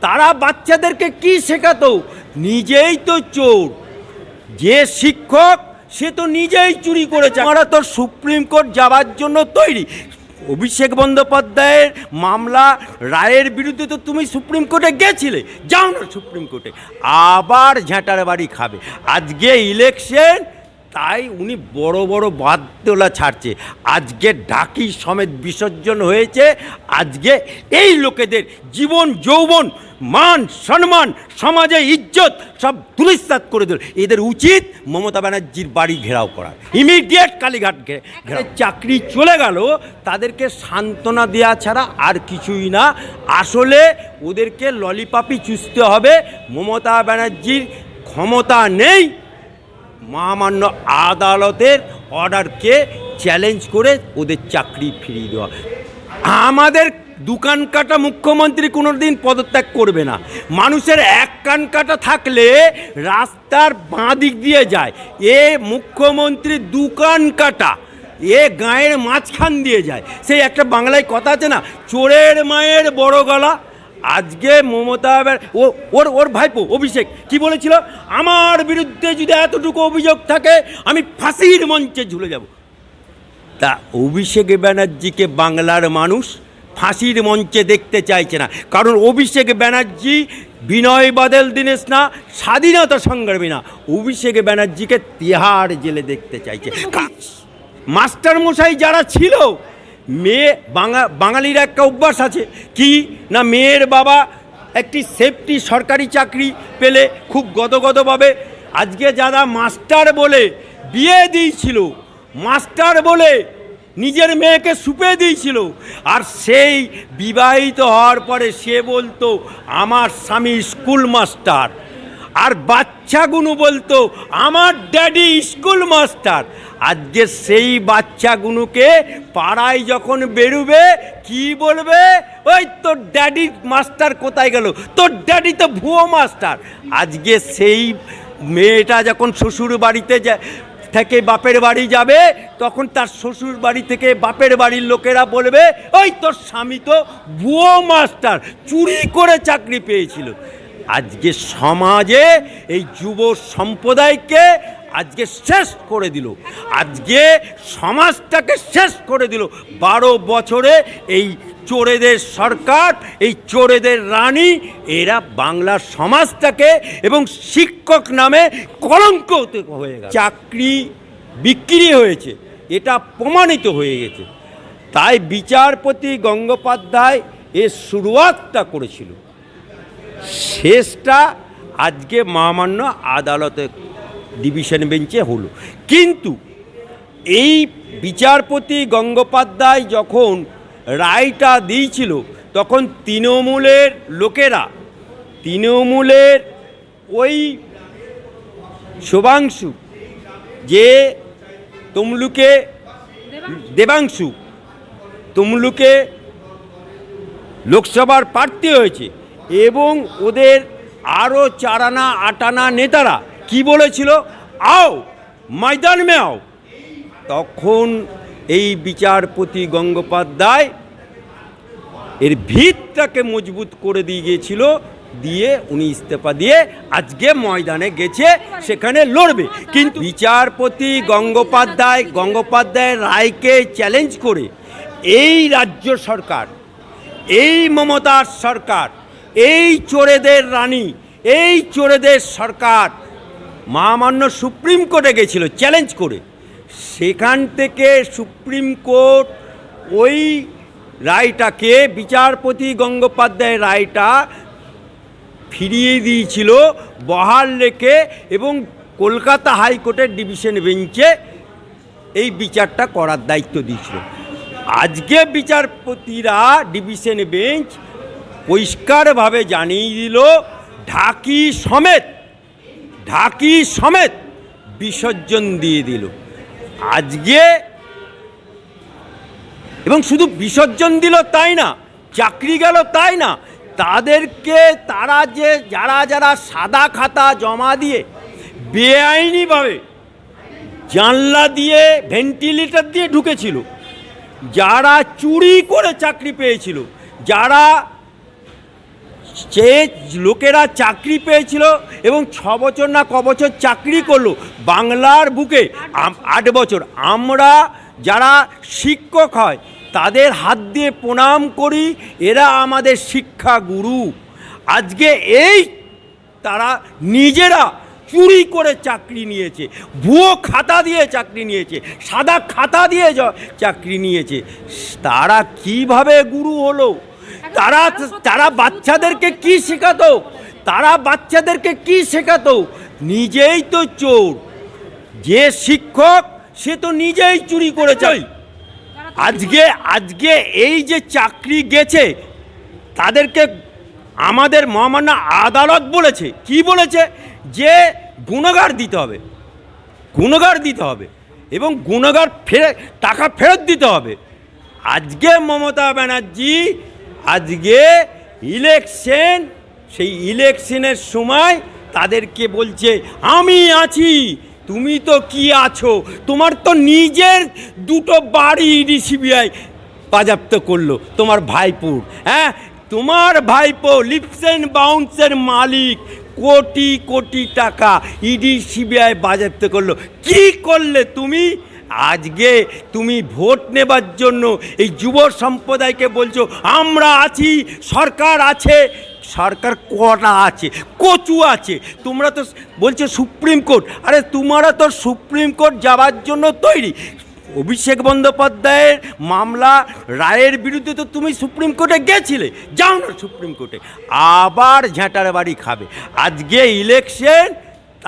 তারা বাচ্চাদেরকে কি শেখাতো? নিজেই তো চোর। যে শিক্ষক, সে তো নিজেই চুরি করেছে। আমরা তো সুপ্রিম কোর্ট যাওয়ার জন্য তৈরি। অভিষেক বন্দ্যোপাধ্যায়ের মামলা, রায়ের বিরুদ্ধে তো তুমি সুপ্রিম কোর্টে গেছিলে। যাও না সুপ্রিম কোর্টে। আবার ঝ্যাঁটার বাড়ি খাবে। আজকে ইলেকশন তাই উনি বড় বড় বাদতলা ছাড়ছে। আজকে ঢাকি সমেত বিসর্জন হয়েছে। আজকে এই লোকেদের জীবন, যৌবন, মান, সম্মান সমাজে ইজ্জত সব দুলিস্তাত করে দিল। এদের উচিত মমতা ব্যানার্জির বাড়ি ঘেরাও করা ইমিডিয়েট কালীঘাট ঘে- ঘেরাও। চাকরি চলে গেল, তাদেরকে সান্ত্বনা দেওয়া ছাড়া আর কিছুই না। আসলে ওদেরকে ললিপাপি চুষতে হবে। মমতা ব্যানার্জির ক্ষমতা নেই। মহামান্য আদালতের অর্ডারকে চ্যালেঞ্জ করে ওদের চাকরি ফিরিয়ে দেওয়া। আমাদের দোকান কাটা মুখ্যমন্ত্রী কোনো দিন পদত্যাগ করবে না। মানুষের এক কান কাটা থাকলে রাস্তার বাঁ দিক দিয়ে যায়। এ মুখ্যমন্ত্রী দোকান কাটা, এ গায়ের মাঝখান দিয়ে যায়। সেই একটা বাংলায় কথা আছে না, চোরের মায়ের বড় গলা। আজকে মমতা ও, ওর ওর ভাইপো, অভিষেক, কি বলেছিল? আমার বিরুদ্ধে যদি এতটুকু অভিযোগ থাকে, আমি ফাঁসির মঞ্চে ঝুলে যাব। তা অভিষেক ব্যানার্জিকে বাংলার মানুষ ফাঁসির মঞ্চে দেখতে চাইছে না। কারণ অভিষেক ব্যানার্জি বিনয় বাদল, দীনেশ না, স্বাধীনতা সংগ্রামী না। অভিষেক ব্যানার্জিকে তিহার জেলে দেখতে চাইছে। মাস্টার মশাই যারা ছিল মেয়ে, বাঙা, বাঙালির একটা অভ্যাস আছে। কি? না মেয়ের বাবা একটি সেফটি সরকারি চাকরি পেলে খুব গদগদভাবে। আজকে যারা মাস্টার বলে বিয়ে দিয়েছিল, মাস্টার বলে নিজের মেয়েকে সুপে দিয়েছিল, আর সেই বিবাহিত হওয়ার পরে সে বলতো, আমার স্বামী স্কুল মাস্টার আর বাচ্চাগুলো বলতো, আমার ড্যাডি স্কুল মাস্টার আজকে সেই বাচ্চাগুলোকে পাড়ায় যখন বেরোবে, কি বলবে? ওই তোর ড্যাডি মাস্টার কোথায় গেল? তোর ড্যাডি তো ভুয়ো মাস্টার আজকে সেই মেয়েটা যখন শ্বশুর বাড়িতে থেকে বাপের বাড়ি যাবে, তখন তার শ্বশুর বাড়ি থেকে বাপের বাড়ির লোকেরা বলবে, ওই তোর স্বামী তো ভুয়ো মাস্টার চুরি করে চাকরি পেয়েছিল। আজকে সমাজে এই যুব সম্প্রদায়কে আজকে শেষ করে দিল। আজকে সমাজটাকে শেষ করে দিল। বারো বছরে এই চোরেদের সরকার, এই চোরেদের রানী, এরা বাংলার সমাজটাকে এবং শিক্ষক নামে কলঙ্ক হয়ে গেছে চাকরি বিক্রি হয়েছে, এটা প্রমাণিত হয়ে গেছে। তাই বিচারপতি গঙ্গোপাধ্যায় এর শুরুয়াতটা করেছিল। শেষটা আজকে মহামান্য আদালতে ডিভিশন বেঞ্চে হলো। কিন্তু এই বিচারপতি গঙ্গোপাধ্যায় যখন রায়টা দিয়েছিল, তখন তৃণমূলের লোকেরা, তৃণমূলের ওই শুভাংশু, যে তমলুকে, দেবাংশু, তমলুকে লোকসভার প্রার্থী হয়েছে এবং ওদের আরও চারানা, আটানা নেতারা কি বলেছিল? আও, ময়দান মে আও। তখন এই বিচারপতি গঙ্গোপাধ্যায় এর ভিতটাকে মজবুত করে দিয়ে গিয়েছিল, দিয়ে উনি ইস্তফা দিয়ে আজকে ময়দানে গেছে, সেখানে লড়বে। কিন্তু বিচারপতি গঙ্গোপাধ্যায় গঙ্গোপাধ্যায়ের রায়কে চ্যালেঞ্জ করে এই রাজ্য সরকার, এই মমতার সরকার এই চোরেদের রানী, এই চোরেদের সরকার। মহামান্য সুপ্রিম কোর্টে গেছিল, চ্যালেঞ্জ করে। সেখান থেকে সুপ্রিম কোর্ট ওই রায়টাকে বিচারপতি গঙ্গোপাধ্যায়ের রায়টা ফিরিয়ে দিয়েছিল বহাল রেখে এবং কলকাতা হাইকোর্টের ডিভিশন বেঞ্চে এই বিচারটা করার দায়িত্ব দিয়েছিল। আজকে বিচারপতিরা ডিভিশন বেঞ্চ পরিষ্কারভাবে জানিয়ে দিল, ঢাকি সমেত ঢাকি সমেত বিসর্জন দিয়ে দিল। আজকে এবং শুধু বিসর্জন দিল তাই না, চাকরি গেল তাই না, তাদেরকে তারা যে যারা যারা সাদা খাতা জমা দিয়ে বেআইনিভাবে জানলা দিয়ে ভেন্টিলেটর দিয়ে ঢুকেছিল, যারা চুরি করে চাকরি পেয়েছিল, যারা সে লোকেরা চাকরি পেয়েছিল এবং ছ বছর না ক বছর চাকরি করল। বাংলার বুকে আট বছর। আমরা যারা শিক্ষক হয়, তাদের হাত দিয়ে প্রণাম করি, এরা আমাদের শিক্ষা গুরু। আজকে এই তারা নিজেরা চুরি করে চাকরি নিয়েছে, ভুয়ো খাতা দিয়ে চাকরি নিয়েছে, সাদা খাতা দিয়ে চাকরি নিয়েছে। তারা কীভাবে গুরু হলো? তারা তারা বাচ্চাদেরকে কি শেখাতো? তারা বাচ্চাদেরকে কি শেখাতো? নিজেই তো চোর। যে শিক্ষক, সে তো নিজেই চুরি করেছে। আজকে আজকে এই যে চাকরি গেছে, তাদেরকে আমাদের মহামান্য আদালত বলেছে। কি বলেছে? যে গুণগার দিতে হবে। গুণগার দিতে হবে। এবং গুণগার ফেরে, টাকা ফেরত দিতে হবে। আজকে মমতা ব্যানার্জি আজকে ইলেকশন সেই ইলেকশনের সময় তাদেরকে বলছে, আমি আছি, তুমি তো কি আছো? তোমার তো নিজের দুটো বাড়ি ইডি সিবিআই বাজাপ্ত করল, তোমার ভাইপুর হ্যাঁ তোমার ভাইপো লিপস অ্যান্ড বাউন্সের মালিক, কোটি কোটি টাকা ইডি সিবিআই বাজাপ্ত করল। কি করলে তুমি? আজকে তুমি ভোট নেবার জন্য এই যুব সম্প্রদায়কে বলছো, আমরা আছি, সরকার আছে। সরকার কটা আছে? কচু আছে। তোমরা তো বলছো সুপ্রিম কোর্ট। আরে তোমরা তো সুপ্রিম কোর্ট যাওয়ার জন্য তৈরি। অভিষেক বন্দ্যোপাধ্যায়ের মামলা, রায়ের বিরুদ্ধে তো তুমি সুপ্রিম কোর্টে গেছিলে। যাও না সুপ্রিম কোর্টে। আবার ঝাঁটার বাড়ি খাবে। আজকে ইলেকশন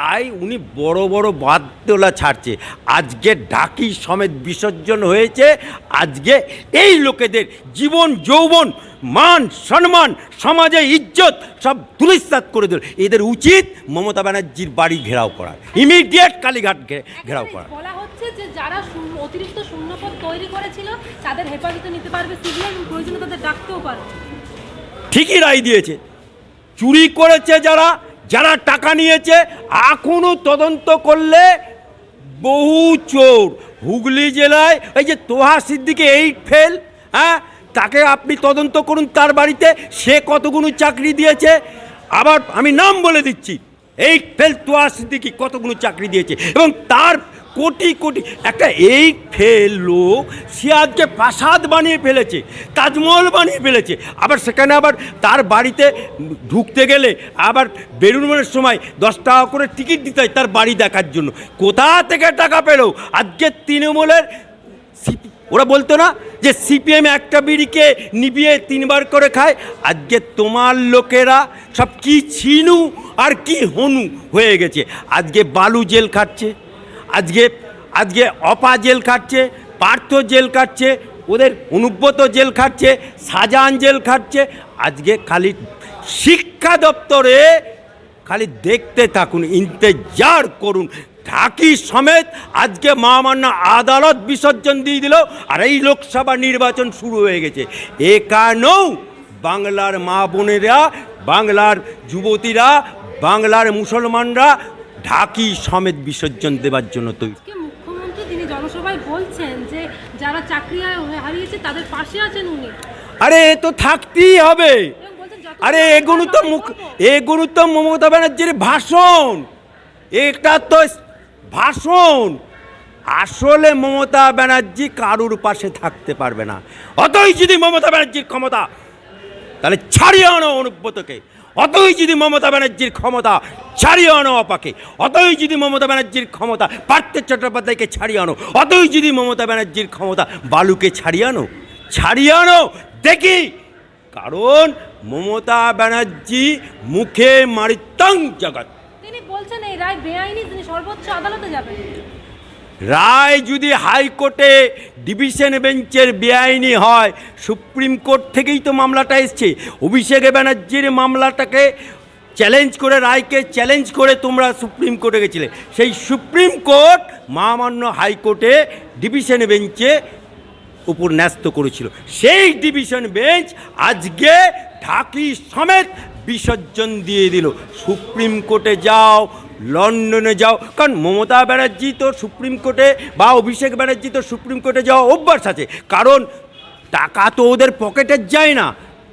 তাই উনি বড় বড় বাদতলা ছাড়ছে। আজকে ঢাকি সমেত বিসর্জন হয়েছে। আজকে এই লোকেদের জীবন যৌবন মান সম্মান সমাজে ইজ্জত সব দুলিস্তাত করে দিল। এদের উচিত মমতা ব্যানার্জির বাড়ি ঘেরাও করা ইমিডিয়েট কালীঘাট ঘেরাও করা বলা হচ্ছে যে যারা অতিরিক্ত শূন্যপদ তৈরি করেছিল তাদের হেফাজতে নিতে পারবে সিবিআই প্রয়োজনে তাদের ডাকতেও পারবে। ঠিকই রায় দিয়েছে। চুরি করেছে যারা যারা টাকা নিয়েছে এখনও তদন্ত করলে বহু চোর। হুগলি জেলায় এই যে তোহা সিদ্দিকে এইট ফেল হ্যাঁ তাকে আপনি তদন্ত করুন তার বাড়িতে, সে কতগুলো চাকরি দিয়েছে। আবার আমি নাম বলে দিচ্ছি এইট ফেল তোহা সিদ্দিকি কতগুলো চাকরি দিয়েছে এবং তার কোটি কোটি। একটা এই ফেল লোক, সে আজকে প্রাসাদ বানিয়ে ফেলেছে, তাজমহল বানিয়ে ফেলেছে। আবার সেখানে আবার তার বাড়িতে ঢুকতে গেলে আবার বেরোনোর সময় দশ টাকা করে টিকিট দিতে হয় তার বাড়ি দেখার জন্য। কোথা থেকে টাকা পেল? আজকে তৃণমূলের ওরা বলতো না যে সিপিএম একটা বিড়িকে নিবিয়ে তিনবার করে খায়? আজকে তোমার লোকেরা সব কি ছিনু আর কি হনু হয়ে গেছে। আজকে বালু জেল খাচ্ছে। আজকে আজকে অপা জেল খাচ্ছে পার্থ জেল খাচ্ছে ওদের অনুব্রত জেল খাচ্ছে শাহজাহান জেল খাচ্ছে আজকে খালি শিক্ষা দপ্তরে খালি দেখতে থাকুন, ইন্তেজার করুন। ঢাকি সমেত আজকে মহামান্য আদালত বিসর্জন দিয়ে দিল আর এই লোকসভা নির্বাচন শুরু হয়ে গেছে। এ কারণেও বাংলার মা বোনেরা, বাংলার যুবতীরা, বাংলার মুসলমানরা ঢাকি সমেত বিসর্জন দেবার জন্য তৈরি। মুখ্যমন্ত্রী তিনি জনসভায় বলছেন যে যারা চাকরি হারিয়েছে তাদের পাশে আছেন উনি। আরে তো থাকতেই হবে। আরে এগুলো তো মুখ। এগুলো তো মমতা ব্যানার্জির ভাষণ। এটা তো ভাষণ। আসলে মমতা ব্যানার্জি কারুর পাশে থাকতে পারবে না। অতই যদি মমতা ব্যানার্জির ক্ষমতা তাহলে ছাড়িয়ে আনো অনুব্রতকে। অতই যদি মমতা ব্যানার্জির ক্ষমতা ছাড়িয়ে আনো অপাকে। অতই যদি মমতা ব্যানার্জির ক্ষমতা পার্থ চট্টোপাধ্যায়কে ছাড়িয়ে আনো অতই যদি মমতা ব্যানার্জির ক্ষমতা বালুকে ছাড়িয়ে আনো ছাড়িয়ে আনো দেখি। কারণ মমতা ব্যানার্জি মুখে মারিতাং জগৎ। তিনি বলছেন এই রায় বেআইনি তিনি সর্বোচ্চ আদালতে যাবেন। রায় যদি হাইকোর্টে ডিভিশন বেঞ্চের বেআইনি হয় সুপ্রিম কোর্ট থেকেই তো মামলাটা এসছে। অভিষেক ব্যানার্জির মামলাটাকে চ্যালেঞ্জ করে রায়কে চ্যালেঞ্জ করে তোমরা সুপ্রিম কোর্টে গেছিলে। সেই সুপ্রিম কোর্ট মহামান্য হাইকোর্টে ডিভিশন বেঞ্চে উপর ন্যস্ত করেছিল। সেই ডিভিশন বেঞ্চ আজকে ঢাকি সমেত বিসর্জন দিয়ে দিল। সুপ্রিম কোর্টে যাও, লন্ডনে যাও, কারণ মমতা ব্যানার্জি তো সুপ্রিম কোর্টে বা অভিষেক ব্যানার্জি তো সুপ্রিম কোর্টে যাওয়া অভ্যাস আছে। কারণ টাকা তো ওদের পকেটে যায় না।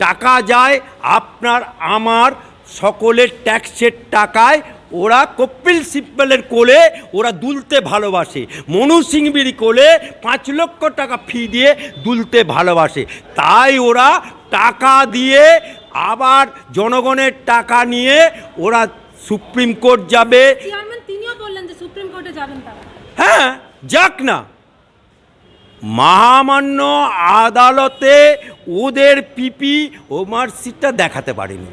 টাকা যায় আপনার, আমার সকলের ট্যাক্সের টাকায় ওরা কপিল সিব্বলের কোলে ওরা দুলতে ভালোবাসে। মনু সিংবির কোলে পাঁচ লক্ষ টাকা ফি দিয়ে দুলতে ভালোবাসে। তাই ওরা টাকা দিয়ে আবার জনগণের টাকা নিয়ে ওরা সুপ্রিম কোর্ট যাবে। চেয়ারম্যান তিনিও বললেন যে সুপ্রিম কোর্টে যাবেন তারা। হ্যাঁ যাক না। মহামান্য আদালতে ওদের পিপি ও মার্কশিটটা দেখাতে পারেনি।